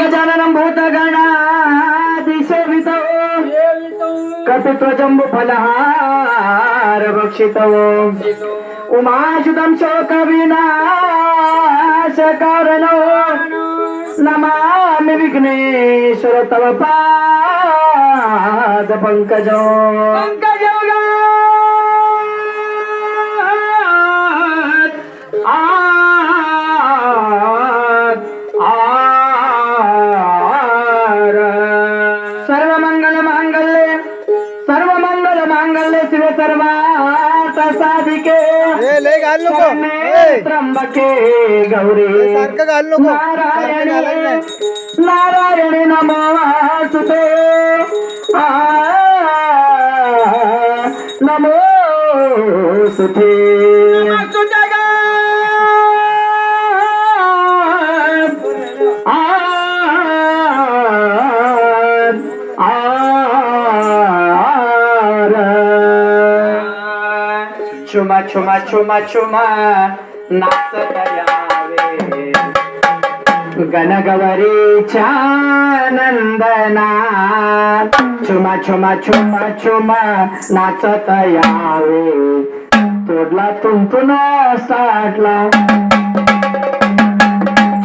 గజాననం భూతగణాదిసేవితో కపిత్వజంబు ఫలహారభక్షిత ఉమాశుతం శోక వినాశకారణో నమామి విఘ్నేశ్వర తవ పాద పంకజం. त्रिके ए ले गाल नको ए त्र्यंबके गौरी सारखं गाल नको नारायण नारायण नमोस्तुते नमो सुते चुमा चुमा चुमा चुमा नाचत यावे गणगवरीच्या नंदना चुमा चुमा चुमा चुमा नाचत यावे तोडला तुंपुन साठला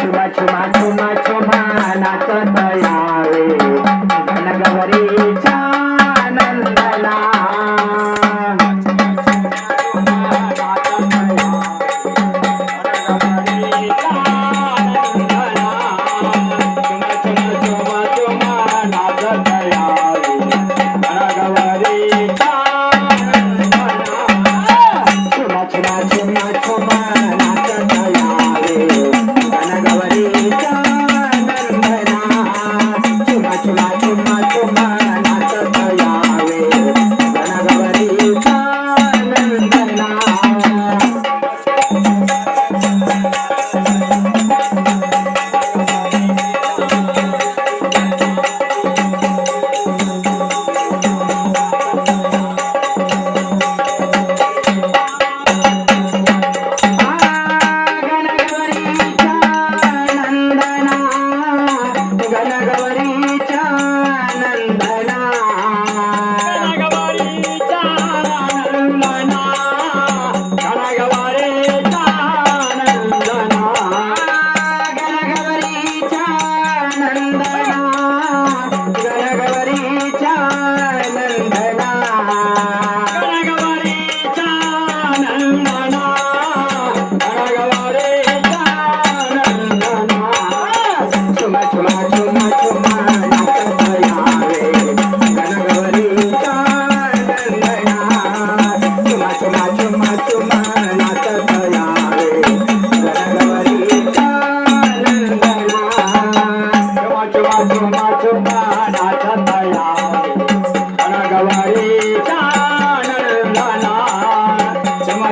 चुमा चुमा चुमा चुमा नाचत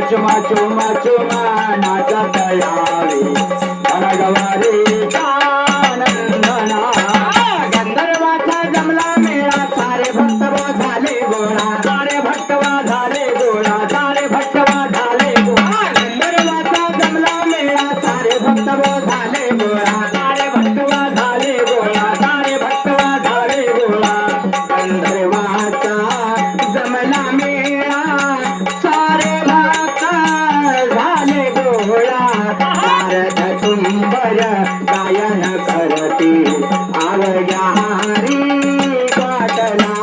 चुमा चुमा चुमा नाचा तैयारी गाना गवा Carolina.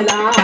Ramadan.